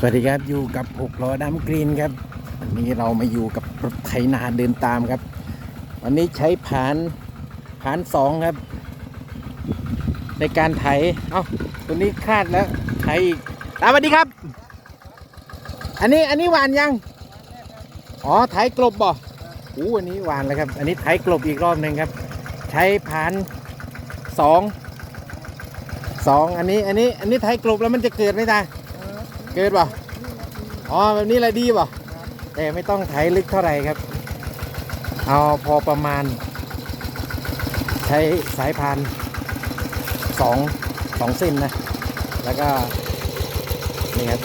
สวัสดีครับอยู่กับหกล้อดำกรีนครับวันนี้เรามาอยู่กับรถไถนาเดินตามครับ วันนี้ใช้ผานผานสองครับ ในการไถเอ้าตัวนี้คาดแล้วไถอีกตามสวัสดีครับ อันนี้อันนี้หวานยังอ๋อไถกลบบ่อู้อันนี้หวานแล้วครับ อันนี้ไถกลบอีกรอบหนึ่งครับ ใช้ผานสองสองอันนี้อันนี้อันนี้ไถกลบแล้วมันจะเกิดไหมตา เกิดป่ะอ๋อแบบนี้แหละดีป่ะแต่ไม่ต้องไถลึกเท่าไหร่ครับ เอาพอประมาณ ใช้สายพานสองสองเส้นนะ แล้วก็ นี่ครับ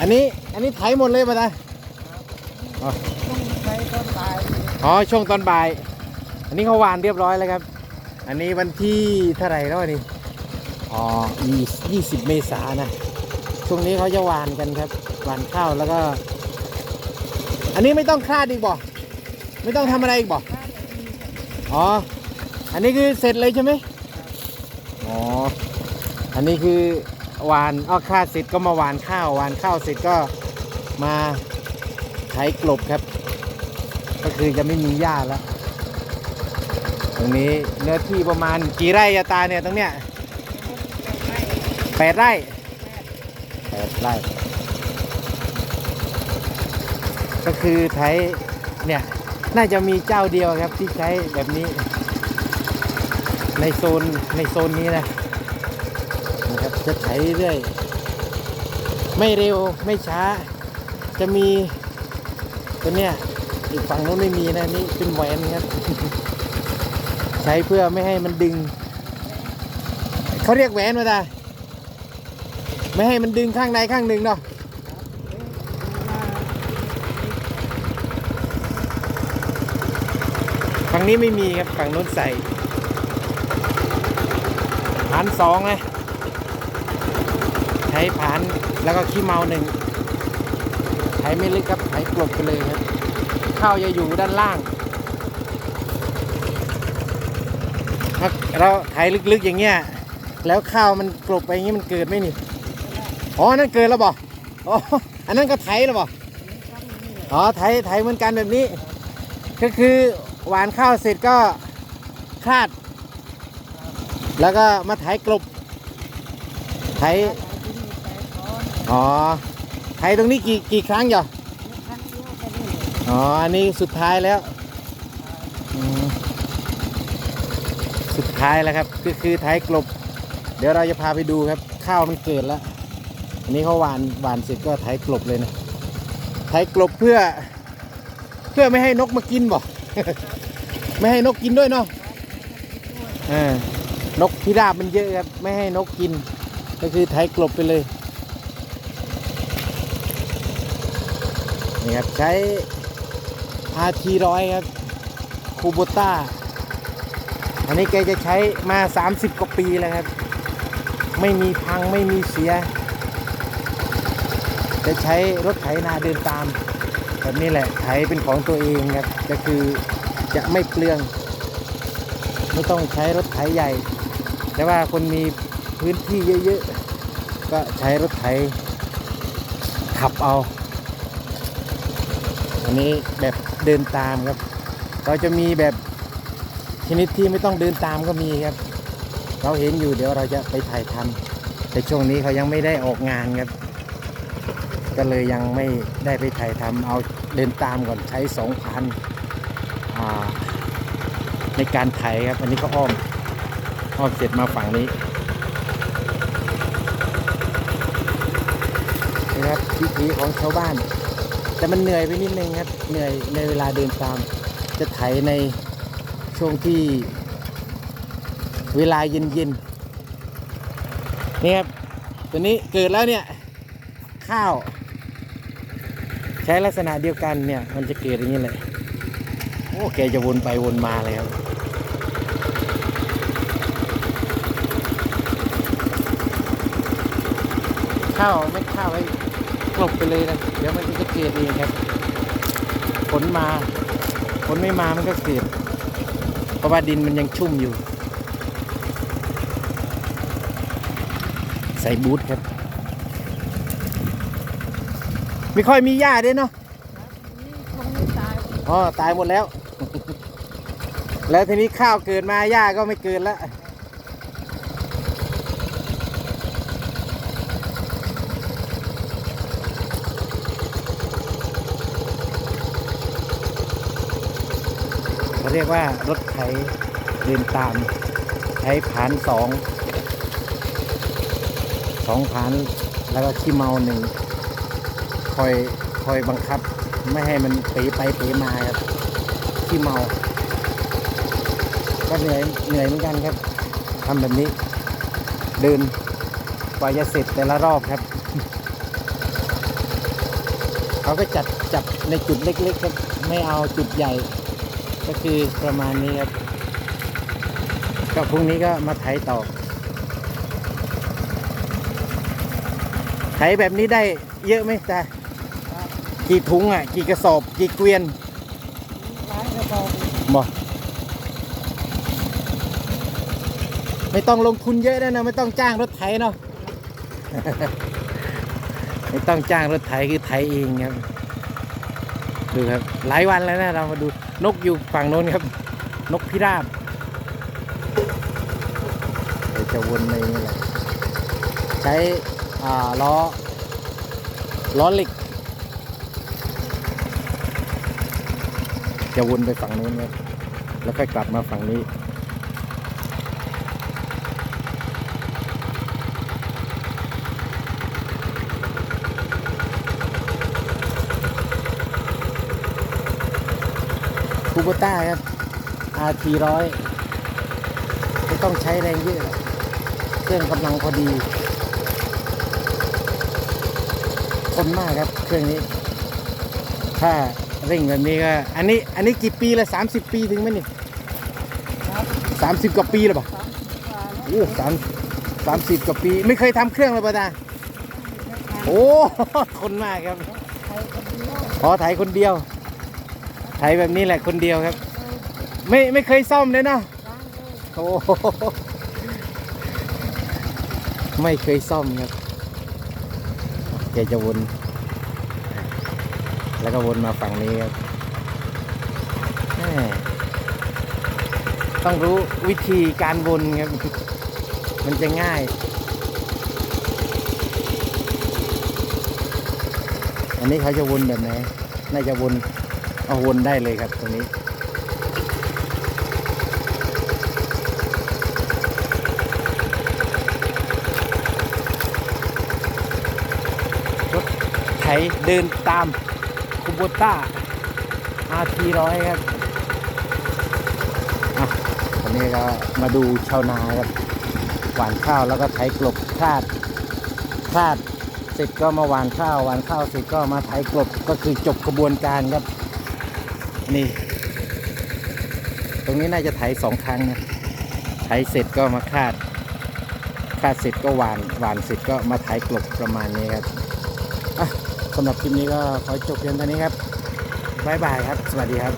อันนี้อันนี้ไถหมดเลยป่ะนะต้องใช้ต้นตายอ๋อช่วงตอนบ่าย อันนี้เขาหวานเรียบร้อยแล้วครับ อันนี้วันที่เท่าไหร่แล้วนี่ อ๋อยี่สิบเมษานะช่วงนี้เขาจะหวานกันครับ หวานข้าวแล้วก็ อันนี้ไม่ต้องคลาดอีกบ่ไม่ต้องทำอะไรอีกบ่อ๋อ อันนี้คือเสร็จเลยใช่ไหมอ๋อ อันนี้คือหวานอ้อคลาดเสร็จก็มาหวานข้าวหวานข้าวเสร็จก็มาไถกลบครับ ก็คือจะไม่มีหญ้าแล้ว ตรงนี้เนื้อที่ประมาณกี่ไร่อะตาเนี่ยตรงเนี้ย แปดไร่แปดไร่ ก็คือไถเนี่ย น่าจะมีเจ้าเดียวครับที่ใช้แบบนี้ ในโซนในโซนนี้นะนะครับจะไถเรื่อย ไม่เร็วไม่ช้า จะมีตัวเนี้ยอีกฝั่งนู้นไม่มีนะนี่เป็นแหวนครับ ใช้เพื่อไม่ให้มันดึง เขาเรียกแหวนมาได้ ไม่ให้มันดึงข้างใดข้างหนึ่งเนาะฝั่งนี้ไม่มีครับฝั่งนู้นใส่ผานสองนะใช้ผานแล้วก็ขี้เมาหนึ่งไถไม่ลึกครับไถกลบไปเลยครับข้าวจะอยู่ด้านล่างถ้าเราไถลึกๆอย่างเงี้ยแล้วข้าวมันกลบไปอย่างงี้มันเกิดไหมนี่ อ๋อนั่นเกิดแล้วบ่อ๋ออันนั้นก็ไถแล้วบ่อ๋อไถไถเหมือนกันแบบนี้ ก็คือหวานข้าวเสร็จก็คลาด แล้วก็มาไถกลบไถอ๋อไถตรงนี้กี่กี่ครั้งเหรออ๋ออันนี้สุดท้ายแล้ว สุดท้ายแล้วครับก็คือไทยกลบ เดี๋ยวเราจะพาไปดูครับ ข้าวมันเกิดแล้ว อันนี้เขาหวานหวานเสร็จก็ไทยกลบเลยนะไทยกลบเพื่อ เพื่อไม่ให้นกมากินบ่ไม่ให้นกกินด้วยเนาะเออนกพิราบมันเยอะครับไม่ให้นกกิน ก็คือไทยกลบไปเลยนี่ครับใช้ RT ร้อยครับคูโบต้าอันนี้แกจะใช้มา 30 กว่าปีแล้วครับ ไม่มีพังไม่มีเสีย จะใช้รถไถนาเดินตาม แบบนี้แหละไถเป็นของตัวเองครับก็คือจะไม่เปลือง ไม่ต้องใช้รถไถใหญ่ แต่ว่าคนมีพื้นที่เยอะๆ ก็ใช้รถไถขับเอา อันนี้แบบเดินตามครับ เราจะมีแบบชนิดที่ไม่ต้องเดินตามก็มีครับ เราเห็นอยู่เดี๋ยวเราจะไปถ่ายทำแต่ช่วงนี้เขายังไม่ได้ออกงานครับ ก็เลยยังไม่ได้ไปถ่ายทำเอาเดินตามก่อนใช้สองพันในการไถครับ อันนี้ก็อ้อมอ้อมเสร็จมาฝั่งนี้นะครับวิถีของชาวบ้าน แต่มันเหนื่อยไปนิดนึงครับเหนื่อยในเวลาเดินตาม จะไถในช่วงที่เวลาเย็นๆนี่ครับตัวนี้เกิดแล้วเนี่ย ข้าว ใช้ลักษณะเดียวกันเนี่ย มันจะเกิดอย่างนี้เลยโอ้แกจะวนไปวนมาเลยครับข้าวเม็ดข้าวไว้กลบไปเลยนะเดี๋ยวมันก็จะเกิดเองครับฝนมาฝนไม่มามันก็เกิดเพราะว่าดินมันยังชุ่มอยู่ ใส่บูทครับ ไม่ค่อยมีหญ้าด้วยเนาะนี่คงไม่ตายอ๋อตายหมดแล้ว แล้วทีนี้ข้าวเกิดมาหญ้าก็ไม่เกิดแล้วเขาเรียกว่ารถไถเดินตามใช้ผานสองสองผานแล้วก็ขี้เมาหนึ่ง คอยคอยบังคับ ไม่ให้มันเป๋ไปเป๋มาครับขี้เมา ก็เหนื่อยเหนื่อยเหมือนกันครับทำแบบนี้ เดินกว่าจะเสร็จแต่ละรอบครับ เขาก็จัดจับในจุดเล็กๆครับ ไม่เอาจุดใหญ่ ก็คือประมาณนี้ครับ ก็พรุ่งนี้ก็มาไถต่อไถแบบนี้ได้เยอะไหมตา กี่ถุงอะ กี่กระสอบ กี่เกวียนร้ายกระบอกบอกไม่ต้องลงทุนเยอะนะนะไม่ต้องจ้างรถไถเนาะ ไม่ต้องจ้างรถไถคือไถเองครับ ดูครับ หลายวันแล้วนะเรามาดูนกอยู่ฝั่งโน้นครับ นกพิราบเดี๋ยวจะวนในนี่แหละใช้อ่าล้อล้อเหล็ก จะวนไปฝั่งนู้นครับแล้วค่อยกลับมาฝั่งนี้คูโบต้าครับ RT ร้อยไม่ต้องใช้แรงเยอะเครื่องกำลังพอดีทนมากครับเครื่องนี้ ถ้า เร่งแบบนี้ก็อันนี้อันนี้กี่ปีละสามสิบปีถึงไหมนี่สามสิบกว่าปีแล้วปะสามสิบกว่าแล้วโอ้สามสามสิบกว่าปี ไม่เคยทำเครื่องเลยปะตาโอ้ทนมากครับใครคนเดียวพอไถคนเดียวไถแบบนี้แหละคนเดียวครับ ไม่ไม่เคยซ่อมเลยนะโอ้โหไม่เคยซ่อมครับแกจะวน แล้วก็วนมาฝั่งนี้ครับแม่ต้องรู้วิธีการวนครับ มันจะง่าย อันนี้เขาจะวนแบบไหน น่าจะวน เอาวนได้เลยครับตรงนี้รถไถเดินตาม คูโบต้า RT ร้อยครับอะวันนี้ก็มาดูชาวนาครับหว่านข้าวแล้วก็ไถกลบคลาดคลาดเสร็จก็มาหว่านข้าวหว่านข้าวเสร็จก็มาไถกลบก็คือจบกระบวนการครับนี่ ตรงนี้น่าจะไถสองครั้งนะไถเสร็จก็มาคาดคาดเสร็จก็หว่านหว่านเสร็จก็มาไถกลบประมาณนี้ครับอะ สำหรับคลิปนี้ก็ขอจบเพียงเท่านี้ครับบ๊ายบายครับ สวัสดีครับ